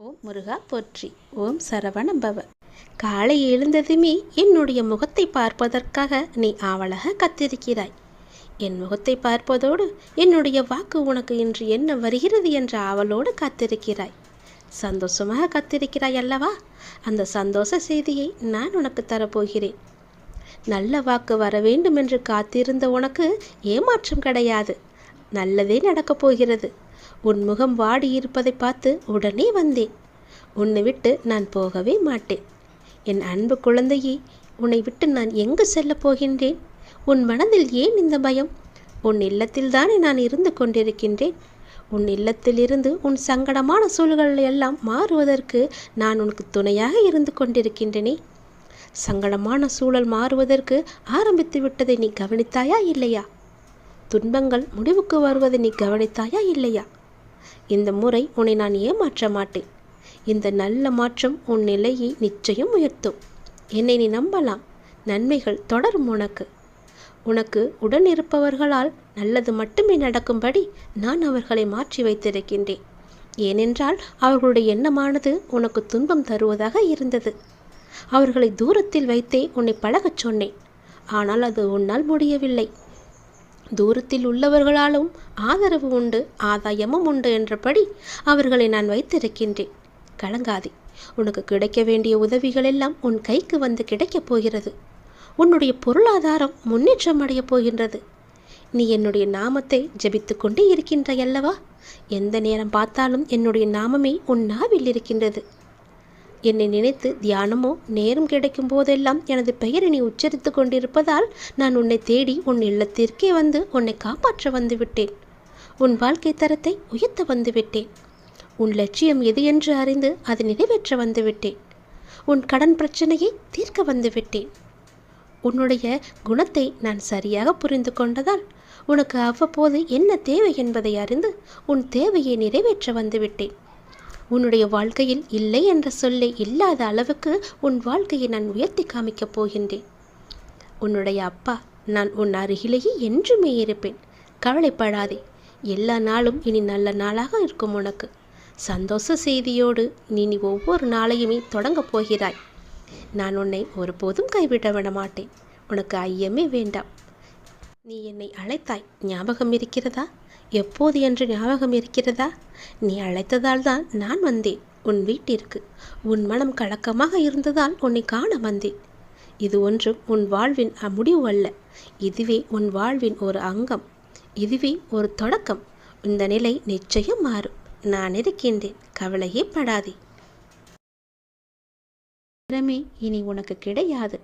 ஓம் முருகா போற்றி. ஓம் சரவண பவ காலை எழுந்ததுமே என்னுடைய முகத்தை பார்ப்பதற்காக நீ ஆவலாக கத்திருக்கிறாய். என் முகத்தை பார்ப்பதோடு என்னுடைய வாக்கு உனக்கு இன்று என்ன வருகிறது என்ற ஆவலோடு காத்திருக்கிறாய். சந்தோஷமாக காத்திருக்கிறாய் அல்லவா? அந்த சந்தோஷ செய்தியை நான் உனக்கு தரப்போகிறேன். நல்ல வாக்கு வர வேண்டும் என்று காத்திருந்த உனக்கு ஏமாற்றம் கிடையாது. நல்லதே நடக்கப் போகிறது. உன் முகம் வாடியிருப்பதை பார்த்து உடனே வந்தேன். உன்னை விட்டு நான் போகவே மாட்டேன். என் அன்பு குழந்தையே உன்னை விட்டு நான் எங்கு செல்லப் போகின்றேன்? உன் மனதில் ஏன் இந்த பயம்? உன் இல்லத்தில் தானே நான் இருந்து கொண்டிருக்கின்றேன். உன் இல்லத்திலிருந்து உன் சங்கடமான சூழல்கள் எல்லாம் மாறுவதற்கு நான் உனக்கு துணையாக இருந்து கொண்டிருக்கின்றனே. சங்கடமான சூழல் மாறுவதற்கு ஆரம்பித்து விட்டதை நீ கவனித்தாயா இல்லையா? துன்பங்கள் முடிவுக்கு வருவதை நீ கவனித்தாயா இல்லையா? இந்த முறை உன்னை நான் ஏமாற்ற மாட்டேன். இந்த நல்ல மாற்றம் உன் நிலையை நிச்சயம் உயர்த்தும். என்னை நீ நம்பலாம். நன்மைகள் தொடரும் உனக்கு. உனக்கு உடன் இருப்பவர்களால் நல்லது மட்டுமே நடக்கும்படி நான் அவர்களை மாற்றி வைத்திருக்கின்றேன். ஏனென்றால் அவர்களுடைய எண்ணமானது உனக்கு துன்பம் தருவதாக இருந்தது. அவர்களை தூரத்தில் வைத்தே உன்னை பழகச் சொன்னேன். ஆனால் அது உன்னால் முடியவில்லை. தூரத்தில் உள்ளவர்களாலும் ஆதரவு உண்டு ஆதாயமும் உண்டு என்றபடி அவர்களை நான் வைத்திருக்கின்றேன். கலங்காதே உனக்கு கிடைக்க வேண்டிய உதவிகள் எல்லாம் உன் கைக்கு வந்து கிடைக்கப் போகிறது. உன்னுடைய பொருளாதாரம் முன்னேற்றம் அடையப் போகின்றது. நீ என்னுடைய நாமத்தை ஜபித்து கொண்டே இருக்கின்றாயல்லவா எந்த நேரம் பார்த்தாலும் என்னுடைய நாமமே உன் நாவில் இருக்கின்றது. என்னை நினைத்து தியானமோ நேரம் கிடைக்கும் போதெல்லாம் எனது பெயரை நீ உச்சரித்து கொண்டிருப்பதால் நான் உன்னை தேடி உன் இல்லத்திற்கே வந்து உன்னை காப்பாற்ற வந்துவிட்டேன். உன் வாழ்க்கை தரத்தை உயர்த்த வந்துவிட்டேன். உன் லட்சியம் எது என்று அறிந்து அதை நிறைவேற்ற வந்துவிட்டேன். உன் கடன் பிரச்சனையை தீர்க்க வந்துவிட்டேன். உன்னுடைய குணத்தை நான் சரியாக புரிந்து கொண்டதால் உனக்கு அவ்வப்போது என்ன தேவை என்பதை அறிந்து உன் தேவையை நிறைவேற்ற வந்துவிட்டேன். உன்னுடைய வாழ்க்கையில் இல்லை என்ற சொல்லை இல்லாத அளவுக்கு உன் வாழ்க்கையை நான் உயர்த்தி காமிக்கப் போகின்றேன். உன்னுடைய அப்பா நான் உன் அருகிலேயே என்றுமே இருப்பேன். கவலைப்படாதே. எல்லா நாளும் இனி நல்ல நாளாக இருக்கும் உனக்கு. சந்தோஷ செய்தியோடு நீ நீ ஒவ்வொரு நாளையுமே தொடங்கப் போகிறாய். நான் உன்னை ஒருபோதும் கைவிட விட மாட்டேன் உனக்கு ஐயமே வேண்டாம். நீ என்னை அழைத்தாய். ஞாபகம் இருக்கிறதா? எப்போது என்று ஞாபகம் இருக்கிறதா? நீ அழைத்ததால் தான் நான் வந்தேன். உன் வீட்டிற்கு. உன் மனம் கலக்கமாக இருந்ததால் உன்னை காண வந்தேன். இது ஒன்றும் உன் வாழ்வின் முடிவு அல்ல. இதுவே உன் வாழ்வின் ஒரு அங்கம். இதுவே ஒரு தொடக்கம். இந்த நிலை நிச்சயம் மாறும். நான் இருக்கின்றேன். கவலையே படாதே. திறமே இனி உனக்கு கிடையாது.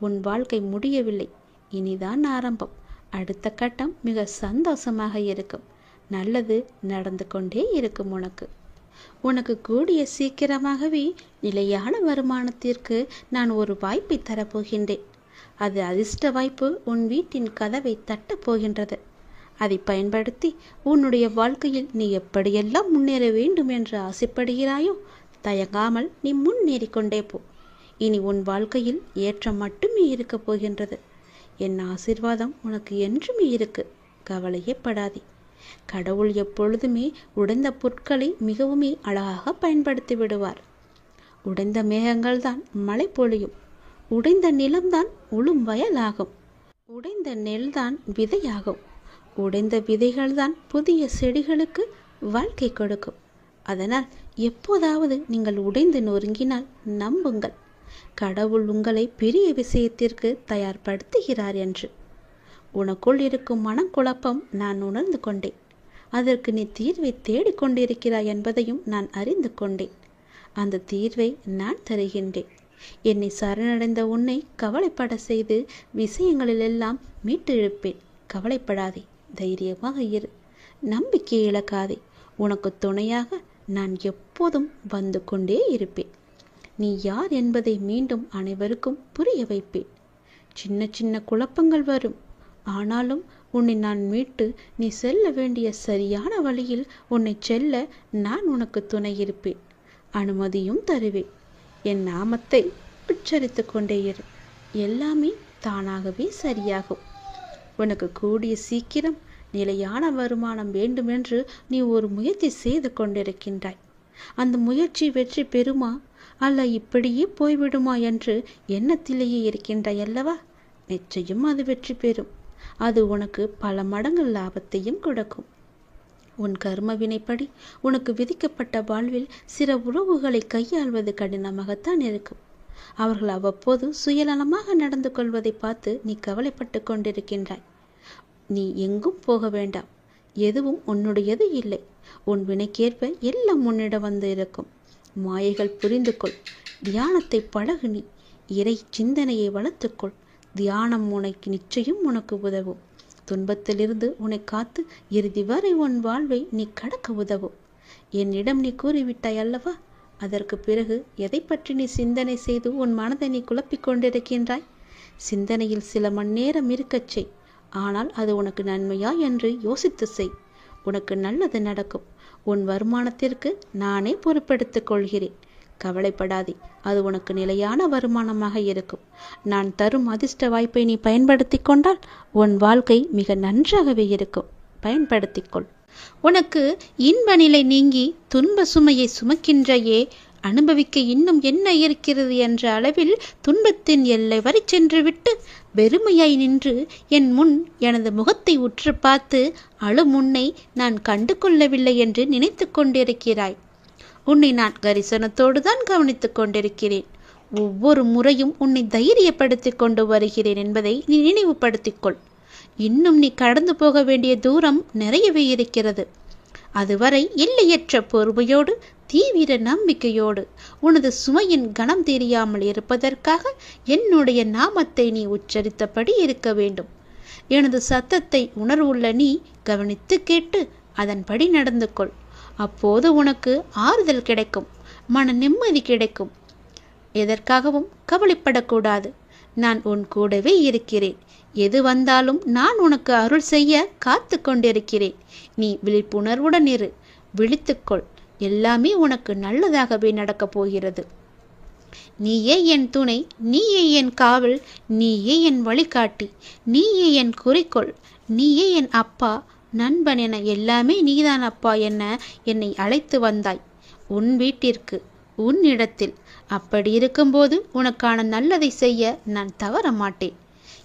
உன் வாழ்க்கை முடியவில்லை. இனிதான் ஆரம்பம். அடுத்த கட்டம் மிக சந்தோஷமாக இருக்கும். நல்லது நடந்து கொண்டே இருக்கும் உனக்கு. உனக்கு கூடிய சீக்கிரமாகவே நிலையான வருமானத்திற்கு நான் ஒரு வாய்ப்பை தரப்போகின்றேன். அது அதிர்ஷ்ட வாய்ப்பு உன் வீட்டின் கதவை தட்டப் போகின்றது. அதை பயன்படுத்தி உன்னுடைய வாழ்க்கையில் நீ எப்படியெல்லாம் முன்னேற வேண்டும் என்று ஆசைப்படுகிறாயோ தயங்காமல் நீ முன்னேறி கொண்டே போ. இனி உன் வாழ்க்கையில் ஏற்றம் மட்டுமே இருக்கப் போகின்றது. என் ஆசிர்வாதம் உனக்கு என்றுமே இருக்கு. கவலையே படாதே கடவுள் எப்பொழுதுமே உடைந்த பொருட்களை மிகவுமே அழகாக பயன்படுத்தி விடுவார். உடைந்த மேகங்கள் தான் மழை பொழியும். உடைந்த நிலம்தான் உளும் வயலாகும். உடைந்த நெல்தான் விதையாகும். உடைந்த விதைகள்தான் புதிய செடிகளுக்கு வாழ்க்கை கொடுக்கும். அதனால் எப்போதாவது நீங்கள் உடைந்து நொறுங்கினால் நம்புங்கள். கடவுள் உங்களை பெரிய விஷயத்திற்கு தயார்படுத்துகிறார் என்று. உனக்குள் இருக்கும் மனக்குழப்பம் நான் உணர்ந்து கொண்டேன். அதற்கு நீ தீர்வை தேடிக்கொண்டிருக்கிறாய் என்பதையும் நான் அறிந்து கொண்டேன். அந்த தீர்வை நான் தருகின்றேன். என்னை சரணடைந்த உன்னை கவலைப்பட செய்து விஷயங்களிலெல்லாம் மீட்டு இழுப்பேன் கவலைப்படாதே தைரியமாக இரு. நம்பிக்கை இழக்காதே. உனக்கு துணையாக நான் எப்போதும் வந்து கொண்டே இருப்பேன். நீ யார் என்பதை மீண்டும் அனைவருக்கும் புரிய வைப்பேன். சின்ன சின்ன குழப்பங்கள் வரும். ஆனாலும் உன்னை நான் மீட்டு நீ செல்ல வேண்டிய சரியான வழியில் உன்னை செல்ல நான் உனக்கு துணை இருப்பேன். அனுமதியும் தருவேன். என் நாமத்தை உச்சரித்து கொண்டே இரு. எல்லாமே தானாகவே சரியாகும். உனக்கு கூடிய சீக்கிரம் நிலையான வருமானம் வேண்டுமென்று நீ ஒரு முயற்சி செய்து கொண்டிருக்கின்றாய். அந்த முயற்சி வெற்றி பெறுமா? அல்ல இப்படியே போய்விடுமா என்று எண்ணத்திலேயே இருக்கின்றாய் அல்லவா நிச்சயம் அது வெற்றி பெறும். அது உனக்கு பல மடங்கு லாபத்தையும் கொடுக்கும். உன் கர்ம வினைப்படி உனக்கு விதிக்கப்பட்ட வாழ்வில் சில உறவுகளை கையாள்வது கடினமாகத்தான் இருக்கும். அவர்கள் அவ்வப்போது சுயநலமாக நடந்து கொள்வதை பார்த்து நீ கவலைப்பட்டு கொண்டிருக்கின்றாய். நீ எங்கும் போக வேண்டாம். எதுவும் உன்னுடையது இல்லை. உன் வினைக்கேற்ப எல்லாம் உன்னிடம் வந்து இருக்கும். மாயைகள் புரிந்து கொள் தியானத்தை பழகு நீ. இறை சிந்தனையை வளர்த்துக்கொள். தியானம் உனக்கு நிச்சயம் உனக்கு உதவும். துன்பத்திலிருந்து உன்னை காத்து இறுதி வரை உன் வாழ்வை நீ கடக்க உதவும். என்னிடம் நீ கூறிவிட்டாய் அல்லவா? அதற்கு பிறகு எதை பற்றி நீ சிந்தனை செய்து உன் மனதை நீ குழப்பிக் கொண்டிருக்கின்றாய்? சிந்தனையில் சில மணி நேரம் இருக்கச் செய். ஆனால் அது உனக்கு நன்மையா என்று யோசித்து செய். உனக்கு நல்லது நடக்கும். உன் வருமானத்திற்கு நானே பொறுப்பெடுத்துக் கொள்கிறேன். கவலைப்படாதே அது உனக்கு நிலையான வருமானமாக இருக்கும். நான் தரும் அதிர்ஷ்ட வாய்ப்பை நீ பயன்படுத்தி கொண்டால் உன் வாழ்க்கை மிக நன்றாகவே இருக்கும். பயன்படுத்திக்கொள் உனக்கு இன்ப நிலை நீங்கி துன்ப சுமையை சுமக்கின்றையே அனுபவிக்க இன்னும் என்ன இருக்கிறது என்ற அளவில் துன்பத்தின் எல்லை வரை சென்றுவிட்டு வெறுமையாய் நின்று என் முன் எனது முகத்தை உற்று பார்த்து அழுமுன்னை நான் கண்டு கொள்ளவில்லை என்று நினைத்து கொண்டிருக்கிறாய். உன்னை நான் கரிசனத்தோடு தான் கவனித்துக் கொண்டிருக்கிறேன். ஒவ்வொரு முறையும் உன்னை தைரியப்படுத்திக் கொண்டு வருகிறேன் என்பதை நீ நினைவுபடுத்திக்கொள் இன்னும் நீ கடந்து போக வேண்டிய தூரம் நிறையவே இருக்கிறது. அதுவரை எல்லையற்ற பொறுமையோடு தீவிர நம்பிக்கையோடு உனது சுமையின் கணம் தெரியாமல் இருப்பதற்காக என்னுடைய நாமத்தை நீ உச்சரித்தபடி இருக்க வேண்டும். எனது சத்தத்தை உணர்வுள்ள நீ கவனித்து கேட்டு அதன்படி நடந்து கொள். அப்போது உனக்கு ஆறுதல் கிடைக்கும் மன நிம்மதி கிடைக்கும். எதற்காகவும் கவலைப்படக்கூடாது. நான் உன் கூடவே இருக்கிறேன். எது வந்தாலும் நான் உனக்கு அருள் செய்ய காத்து கொண்டிருக்கிறேன். நீ விழிப்புணர்வுடன் இரு. விழித்துக்கொள் எல்லாமே உனக்கு நல்லதாகவே நடக்கப் போகிறது. நீயே என் துணை நீயே என் காவல் நீயே என் வழிகாட்டி நீயே என் குறிக்கோள் நீயே என் அப்பா நண்பன் என எல்லாமே நீதான் அப்பா என்ன என்னை அழைத்து வந்தாய். உன் வீட்டிற்கு உன் இடத்தில் அப்படி இருக்கும்போது உனக்கான நல்லதை செய்ய நான் தவற மாட்டேன்.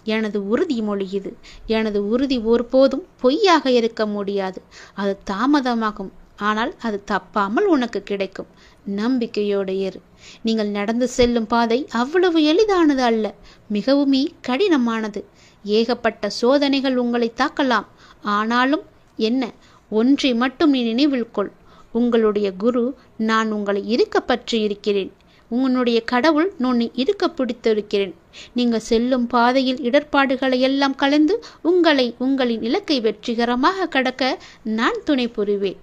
எனது உறுதிமொழி இது. எனது உறுதி ஒருபோதும் பொய்யாக இருக்க முடியாது. அது தாமதமாகும். ஆனால் அது தப்பாமல் உனக்கு கிடைக்கும். நம்பிக்கையோடு ஏறு. நீங்கள் நடந்து செல்லும் பாதை அவ்வளவு எளிதானது அல்ல. மிகவுமே கடினமானது. ஏகப்பட்ட சோதனைகள் உங்களை தாக்கலாம். ஆனாலும் என்ன? ஒன்றை மட்டும் நீ நினைவில் கொள். உங்களுடைய குரு நான் உங்களை இருக்க பற்றி இருக்கிறேன். உன்னுடைய கடவுள் நான் இருக்க பிடித்திருக்கிறேன். நீங்கள் செல்லும் பாதையில் இடர்பாடுகளை எல்லாம் கலந்து உங்களை உங்களின் இலக்கை வெற்றிகரமாக கடக்க நான் துணை புரிவேன்.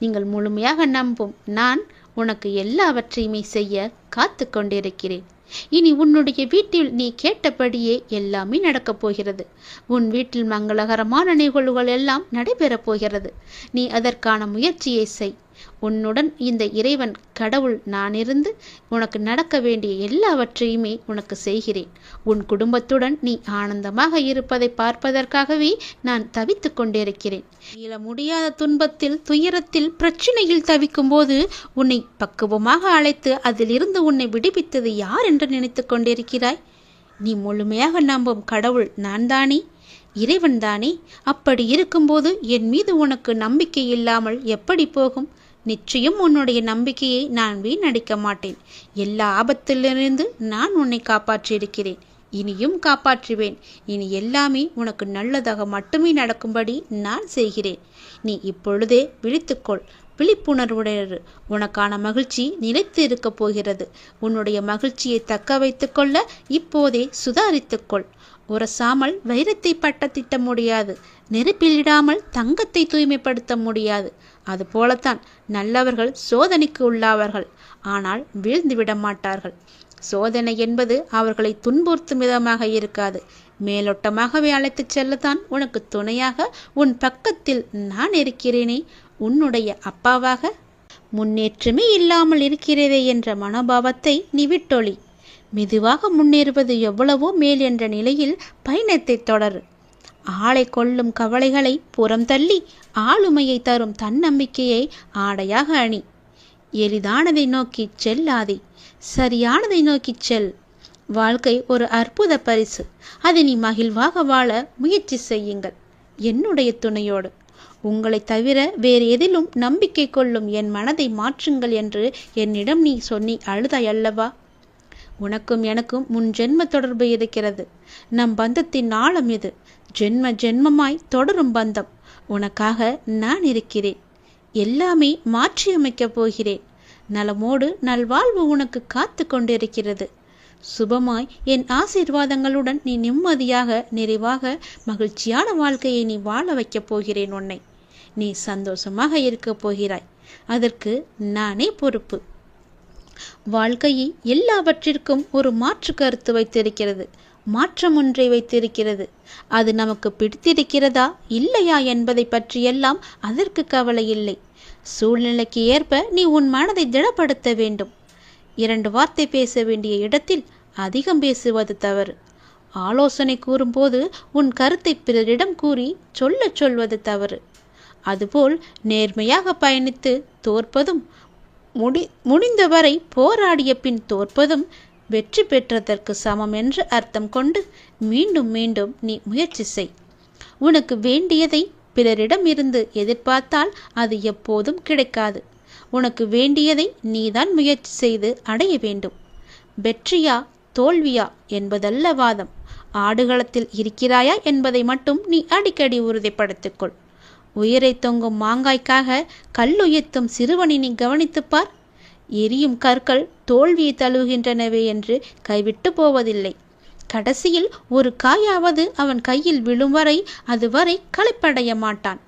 நீங்கள் முழுமையாக நம்பும் நான் உனக்கு எல்லாவற்றையுமே செய்ய காத்து கொண்டிருக்கிறேன். இனி உன்னுடைய வீட்டில் நீ கேட்டபடியே எல்லாமே நடக்கப் போகிறது. உன் வீட்டில் மங்களகரமான நிகழ்வுகள் எல்லாம் நடைபெறப் போகிறது. நீ அதற்கான முயற்சியை செய். உன்னுடன் இந்த இறைவன் கடவுள் நான் இருந்து உனக்கு நடக்க வேண்டிய எல்லாவற்றையுமே உனக்கு செய்கிறேன். உன் குடும்பத்துடன் நீ ஆனந்தமாக இருப்பதை பார்ப்பதற்காகவே நான் தவித்து கொண்டிருக்கிறேன். இயல முடியாத துன்பத்தில் துயரத்தில் பிரச்சனையில் தவிக்கும் போது உன்னை பக்குவமாக அழைத்து அதிலிருந்து உன்னை விடுவித்தது யார் என்று நினைத்து கொண்டிருக்கிறாய்? நீ முழுமையாக நம்பும் கடவுள் நான் தானே இறைவன் தானே அப்படி இருக்கும்போது என் மீது உனக்கு நம்பிக்கை இல்லாமல் எப்படி போகும்? நிச்சயம் உன்னுடைய நம்பிக்கையை நான் வீணடிக்க மாட்டேன். எல்லா ஆபத்திலிருந்து நான் உன்னை காப்பாற்றியிருக்கிறேன். இனியும் காப்பாற்றுவேன். இனி எல்லாமே உனக்கு நல்லதாக மட்டுமே நடக்கும்படி நான் செய்கிறேன். நீ இப்பொழுதே விழித்துக்கொள். விழிப்புணர்வுடையது உனக்கான மகிழ்ச்சி நிலைத்து இருக்கப் போகிறது. உன்னுடைய மகிழ்ச்சியை தக்க வைத்துக்கொள்ள இப்போதே சுதாரித்துக்கொள். உரசாமல் வைரத்தை பட்ட திட்ட முடியாது. நெருப்பிலிடாமல் தங்கத்தை தூய்மைப்படுத்த முடியாது. அதுபோலத்தான் நல்லவர்கள் சோதனைக்கு உள்ளாவார்கள். ஆனால் வீழ்ந்து விட மாட்டார்கள். சோதனை என்பது அவர்களை துன்புறுத்தும் விதமாக இருக்காது. மேலோட்டமாகவே அழைத்துச் செல்லத்தான் உனக்கு துணையாக உன் பக்கத்தில் நான் இருக்கிறேனே. உன்னுடைய அப்பாவாக முன்னேற்றமே இல்லாமல் இருக்கிறதே என்ற மனோபாவத்தை நீ விட்டொளி மெதுவாக முன்னேறுவது எவ்வளவோ மேல் என்ற நிலையில் பயணத்தை தொடர். ஆளை கொள்ளும் கவலைகளை புறம் தள்ளி ஆளுமையை தரும் தன்னம்பிக்கையை ஆடையாக அணி. எளிதானதை நோக்கி செல்லாதே. சரியானதை நோக்கிச் செல். வாழ்க்கை ஒரு அற்புத பரிசு. அதை நீ மகிழ்வாக வாழ முயற்சி செய்யுங்கள். என்னுடைய துணையோடு. உங்களை தவிர வேறு எதிலும் நம்பிக்கை கொள்ளும் என் மனதை மாற்றுங்கள் என்று என்னிடம் நீ சொன்னி அழுதாய் அல்லவா? உனக்கும் எனக்கும் முன் ஜென்ம தொடர்பு இருக்கிறது. நம் பந்தத்தின் ஆழம் இது ஜென்ம ஜென்மமாய் தொடரும் பந்தம். உனக்காக நான் இருக்கிறேன். எல்லாமே மாற்றியமைக்கப் போகிறேன். நலமோடு நல்வாழ்வு உனக்கு காத்து கொண்டிருக்கிறது. சுபமாய் என் ஆசீர்வாதங்களுடன் நீ நிம்மதியாக நிறைவாக மகிழ்ச்சியான வாழ்க்கையை நீ வாழ வைக்கப் போகிறேன் உன்னை. நீ சந்தோஷமாக இருக்கப் போகிறாய். அதற்கு நானே பொறுப்பு. வாழ்க்கையை எல்லாவற்றிற்கும் ஒரு மாற்று கருத்து வைத்திருக்கிறது. மாற்றம் ஒன்றை வைத்திருக்கிறது. அது நமக்கு பிடித்திருக்கிறதா இல்லையா என்பதை பற்றியெல்லாம் அதற்கு கவலை இல்லை. சூழ்நிலைக்கு ஏற்ப நீ உன் மனதை திடப்படுத்த வேண்டும். இரண்டு வார்த்தை பேச வேண்டிய இடத்தில் அதிகம் பேசுவது தவறு. ஆலோசனை கூறும்போது உன் கருத்தை பிறரிடம் கூறி சொல்லச் சொல்வது தவறு. அதுபோல் நேர்மையாக பயணித்து தோற்பதும் முடி முடிந்தவரை போராடிய பின் தோற்பதும் வெற்றி பெற்றதற்கு சமம் என்று அர்த்தம் கொண்டு மீண்டும் மீண்டும் நீ முயற்சி செய். உனக்கு வேண்டியதை பிறரிடம் இருந்து எதிர்பார்த்தால் அது எப்போதும் கிடைக்காது. உனக்கு வேண்டியதை நீதான் முயற்சி செய்து அடைய வேண்டும். வெற்றியா தோல்வியா என்பதல்ல வாதம். ஆடுகளத்தில் இருக்கிறாயா என்பதை மட்டும் நீ அடிக்கடி உறுதிப்படுத்திக்கொள் உயிரை தொங்கும் மாங்காய்க்காக கல்லுயர்த்தும் சிறுவனை நீ கவனித்துப்பார் எரியும் கற்கள் தோல்வியை தழுவுகின்றனவே என்று கைவிட்டு போவதில்லை. கடைசியில் ஒரு காயாவது அவன் கையில் விழும் வரை அதுவரை களைப்படைய மாட்டான்.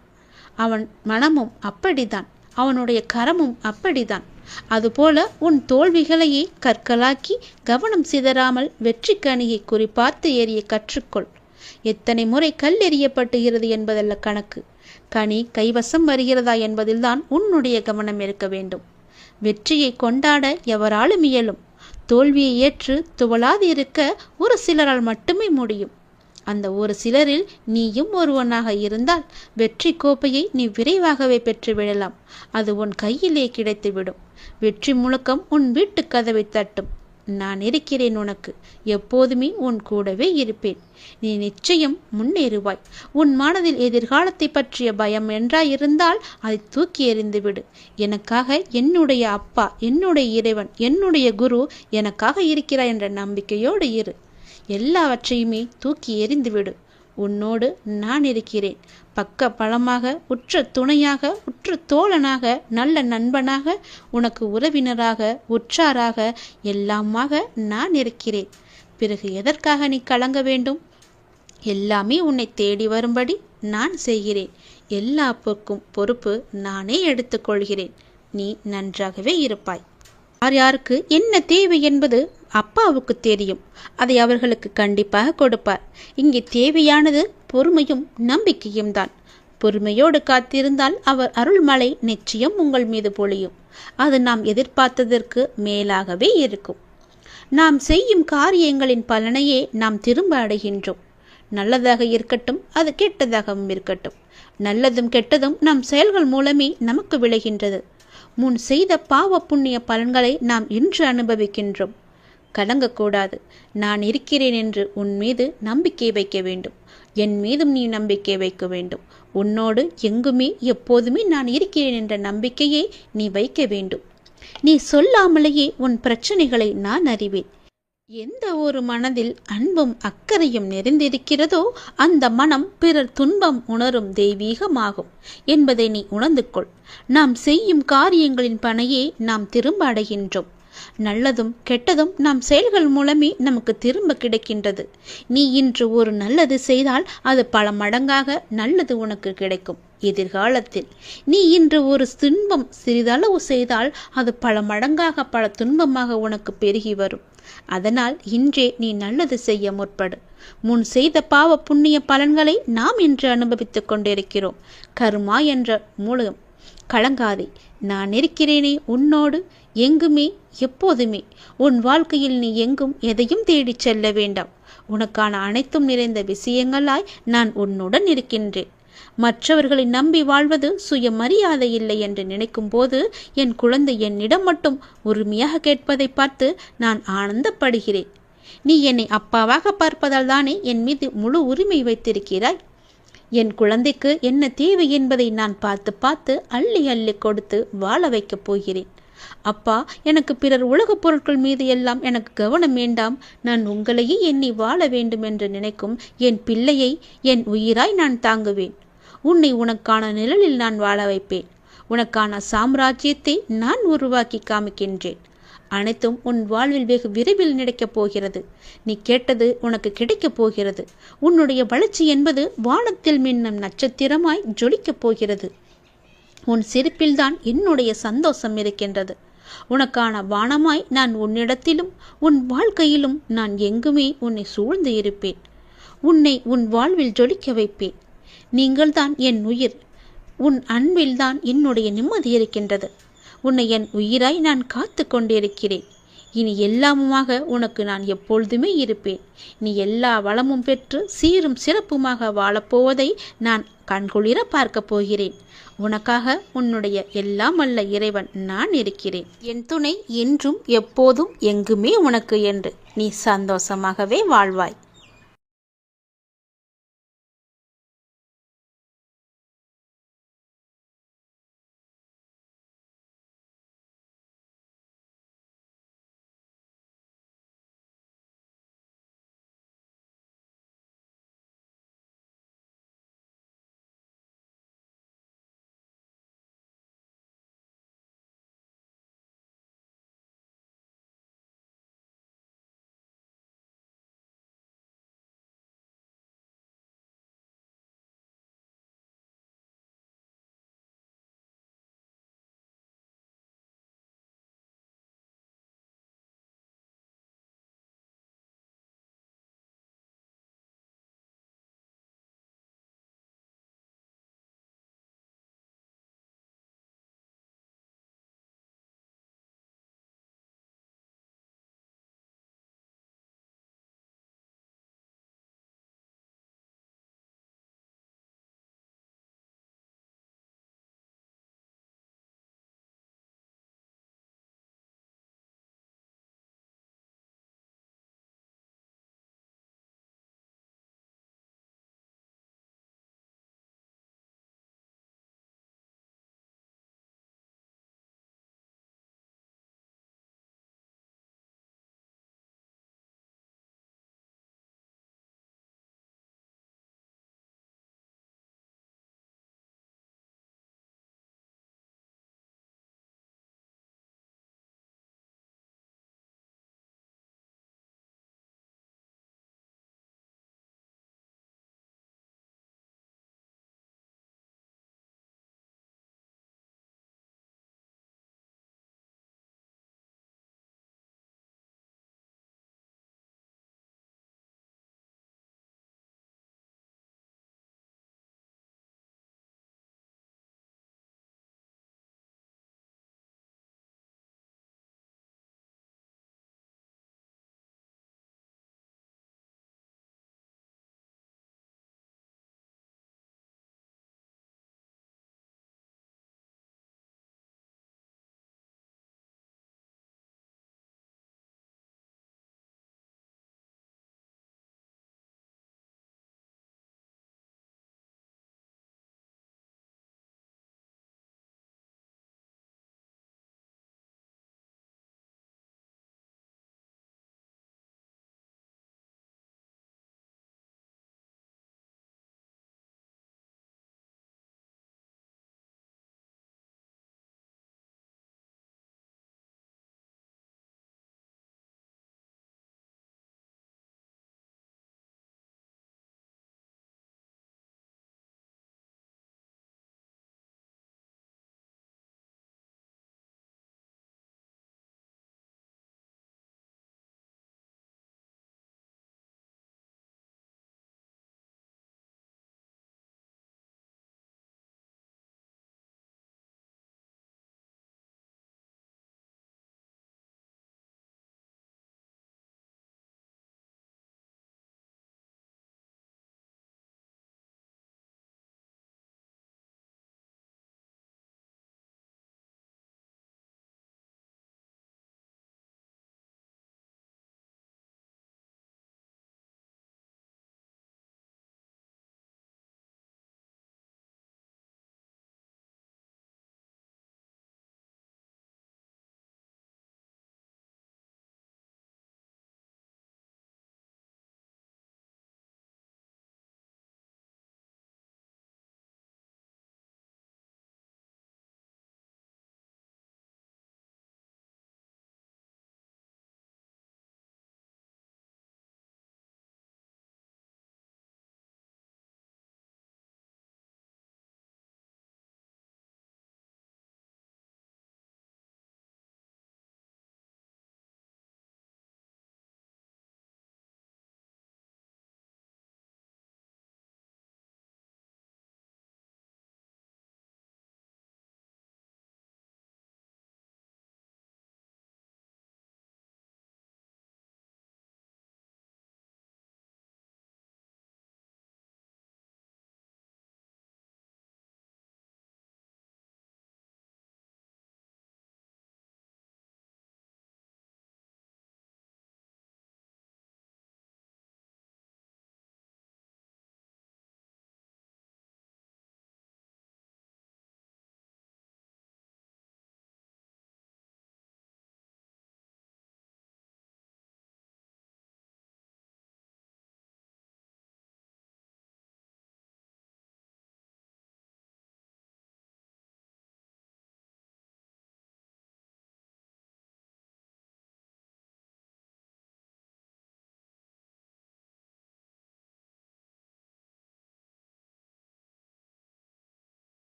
அவன் மனமும் அப்படிதான் அவனுடைய கரமும் அப்படிதான் அதுபோல உன் தோல்விகளையே கற்களாக்கி கவனம் சிதறாமல் வெற்றி கணியை குறிப்பார்த்து எறிய கற்றுக்கொள். எத்தனை முறை கல் எறியப்பட்டுகிறது என்பதல்ல கணக்கு. கனி கைவசம் வருகிறதா என்பதில்தான் உன்னுடைய கவனம் இருக்க வேண்டும். வெற்றியை கொண்டாட எவராலும் இயலும். தோல்வியை ஏற்று துவளாது இருக்க ஒரு சிலரால் மட்டுமே முடியும். அந்த ஒரு சிலரில் நீயும் ஒருவனாக இருந்தால் வெற்றி கோப்பையை நீ விரைவாகவே பெற்றுவிடலாம் அது உன் கையிலே கிடைத்துவிடும். வெற்றி முழக்கம் உன் வீட்டு கதவை தட்டும். நான் இருக்கிறேன் உனக்கு. எப்போதுமே உன் கூடவே இருப்பேன். நீ நிச்சயம் முன்னேறுவாய். உன் மனதில் எதிர்காலத்தை பற்றிய பயம் என்றாயிருந்தால் அதை தூக்கி எறிந்துவிடு. எனக்காக என்னுடைய அப்பா என்னுடைய இறைவன் என்னுடைய குரு எனக்காக இருக்கிறாய் என்ற நம்பிக்கையோடு இரு. எல்லாவற்றையுமே தூக்கி எறிந்துவிடு. உன்னோடு நான் இருக்கிறேன். பக்க பலமாக உற்ற துணையாக உற்ற தோழனாக நல்ல நண்பனாக உனக்கு உறவினராக உற்றாராக எல்லாமாக நான் இருக்கிறேன். பிறகு எதற்காக நீ கலங்க வேண்டும்? எல்லாமே உன்னை தேடி வரும்படி நான் செய்கிறேன். எல்லா போக்கும் பொறுப்பு நானே எடுத்துக்கொள்கிறேன். நீ நன்றாகவே இருப்பாய். யார் யாருக்கு என்ன தேவை என்பது அப்பாவுக்கு தெரியும். அதை அவர்களுக்கு கண்டிப்பாக கொடுப்பார். இங்கே தேவையானது பொறுமையும் நம்பிக்கையும் தான். பொறுமையோடு காத்திருந்தால் அவர் அருள்மலை நிச்சயம் உங்கள் மீது பொழியும். அது நாம் எதிர்பார்த்ததற்கு மேலாகவே இருக்கும். நாம் செய்யும் காரியங்களின் பலனையே நாம் திரும்ப அடைகின்றோம். நல்லதாக இருக்கட்டும் அது கெட்டதாகவும் இருக்கட்டும். நல்லதும் கெட்டதும் நம் செயல்கள் மூலமே நமக்கு விளைகின்றது. முன் செய்த பாவ புண்ணிய பலன்களை நாம் இன்று அனுபவிக்கின்றோம். கலங்கக்கூடாது. நான் இருக்கிறேன் என்று உன் மீது நம்பிக்கை வைக்க வேண்டும். என் மீதும் நீ நம்பிக்கை வைக்க வேண்டும். உன்னோடு எங்குமே எப்போதுமே நான் இருக்கிறேன் என்ற நம்பிக்கையை நீ வைக்க வேண்டும். நீ சொல்லாமலேயே உன் பிரச்சனைகளை நான் அறிவேன். எந்த ஒரு மனதில் அன்பும் அக்கறையும் நிறைந்திருக்கிறதோ அந்த மனம் பிறர் துன்பம் உணரும் தெய்வீகமாகும் என்பதை நீ உணர்ந்து கொள் நாம் செய்யும் காரியங்களின் பணையே நாம் திரும்ப அடைகின்றோம். நல்லதும் கெட்டதும் நம் செயல்கள் மூலமே நமக்கு திரும்ப கிடைக்கின்றது. நீ இன்று ஒரு நல்லது செய்தால் அது பல மடங்காக நல்லது உனக்கு கிடைக்கும். எதிர்காலத்தில் நீ இன்று ஒரு துன்பம் சிறிதளவு செய்தால் அது பல மடங்காக பல துன்பமாக உனக்கு பெருகி வரும். அதனால் இன்றே நீ நல்லது செய்ய முற்படு. முன் செய்த பாவ புண்ணிய பலன்களை நாம் இன்று அனுபவித்துக் கொண்டிருக்கிறோம். கருமா என்ற மூலம் கலங்காதே. நான் இருக்கிறேனே உன்னோடு எங்குமே எப்போதுமே. உன் வாழ்க்கையில் நீ எங்கும் எதையும் தேடிச் செல்ல வேண்டாம். உனக்கான அனைத்தும் நிறைந்த விஷயங்களாய் நான் உன்னுடன் இருக்கின்றேன். மற்றவர்களை நம்பி வாழ்வது சுயமரியாதை இல்லை என்று நினைக்கும் போது என் குழந்தை என்னிடம் மட்டும் உரிமையாக கேட்பதை பார்த்து நான் ஆனந்தப்படுகிறேன். நீ என்னை அப்பாவாக பார்ப்பதால் தானே என் மீது முழு உரிமை வைத்திருக்கிறாய்? என் குழந்தைக்கு என்ன தேவை என்பதை நான் பார்த்து பார்த்து அள்ளி அள்ளி கொடுத்து வாழ வைக்கப் போகிறேன். அப்பா எனக்கு பிறர் உலகப் பொருட்கள் மீது எல்லாம் எனக்கு கவனம் வேண்டாம். நான் உங்களையே எண்ணி வாழ வேண்டும் என்று நினைக்கும் என் பிள்ளையை என் உயிராய் நான் தாங்குவேன். உன்னை உனக்கான நிழலில் நான் வாழ வைப்பேன். உனக்கான சாம்ராஜ்யத்தை நான் உருவாக்கி காமிக்கின்றேன். அனைத்தும் உன் வாழ்வில் வெகு விரைவில் நடக்கப் போகிறது. நீ கேட்டது உனக்கு கிடைக்கப் போகிறது. உன்னுடைய வளர்ச்சி என்பது வானத்தில் மின்னும் நட்சத்திரமாய் ஜொலிக்கப் போகிறது. உன் சிரிப்பில்தான் என்னுடைய சந்தோஷம் இருக்கின்றது. உனக்கான வானமாய் நான் உன்னிடத்திலும் உன் வாழ்க்கையிலும் நான் எங்குமே உன்னை சூழ்ந்து இருப்பேன். உன்னை உன் வாழ்வில் ஜொலிக்க வைப்பேன். நீங்கள்தான் என் உயிர். உன் அன்பில்தான் என்னுடைய நிம்மதி இருக்கின்றது. உன்னை என் உயிராய் நான் காத்து கொண்டிருக்கிறேன். இனி எல்லாமுமாக உனக்கு நான் எப்பொழுதுமே இருப்பேன். நீ எல்லா வளமும் பெற்று சீரும் சிறப்புமாக வாழப்போவதை நான் கண்குளிர பார்க்கப் போகிறேன். உனக்காக உன்னுடைய எல்லாம் அல்ல இறைவன் நான் இருக்கிறேன். என் துணை என்றும் எப்போதும் எங்குமே உனக்கு என்று. நீ சந்தோஷமாகவே வாழ்வாய்.